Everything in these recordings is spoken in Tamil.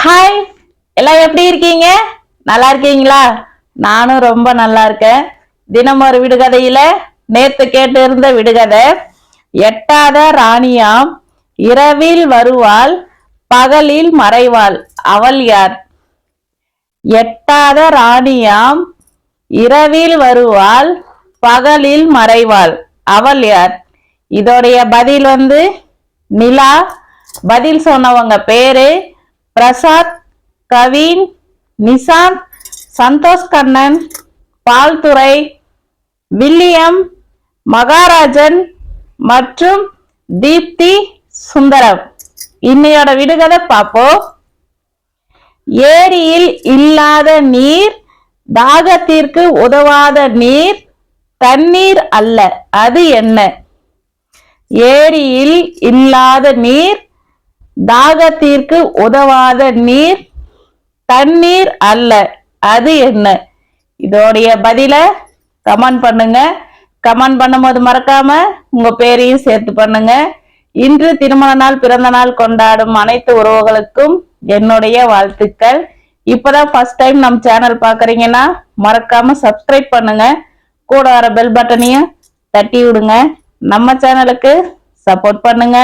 ஹாய் எல்லாம் எப்படி இருக்கீங்க? நல்லா இருக்கீங்களா? நானும் ரொம்ப நல்லா இருக்கேன். தினம் ஒரு விடுகதையில நேத்து கேட்டு இருந்த விடுகதை எட்டாத ராணியாம் இரவில் வருவாள் பகலில் மறைவாள். அவள் யார்? எட்டாத ராணியாம் இரவில் வருவாள் பகலில் மறைவாள். அவள் யார்? இதோடைய பதில் வந்து நிலா. பதில் சொன்னவங்க பேரு பிரசாத் கவின் நிசாந்த் சந்தோஷ் கண்ணன் பால்துறை வில்லியம் மகாராஜன் மற்றும் தீப்தி சுந்தரம். இன்னையோட விடுகதை பார்ப்போம். ஏரியில் இல்லாத நீர் தாகத்திற்கு உதவாத நீர் தண்ணீர் அல்ல. அது என்ன? ஏரியில் இல்லாத நீர் தாகத்திற்கு உதவாத நீர் தண்ணீர் அல்ல. அது என்ன? இதோடைய பதில கமெண்ட் பண்ணுங்க. கமெண்ட் பண்ணும்போது மறக்காம உங்க பேரையும் சேர்த்து பண்ணுங்க. இன்று திருமண நாள் பிறந்த நாள் கொண்டாடும் அனைத்து உறவுகளுக்கும் என்னுடைய வாழ்த்துக்கள். இப்பதான் ஃபர்ஸ்ட் டைம் நம்ம சேனல் பாக்குறீங்கன்னா மறக்காம சப்ஸ்கிரைப் பண்ணுங்க. கூட வர பெல் பட்டனையும் தட்டி விடுங்க. நம்ம சேனலுக்கு சப்போர்ட் பண்ணுங்க.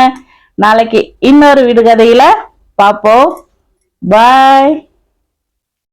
நாளைக்கு இன்னொரு விடுகதையில பார்ப்போம். பாய்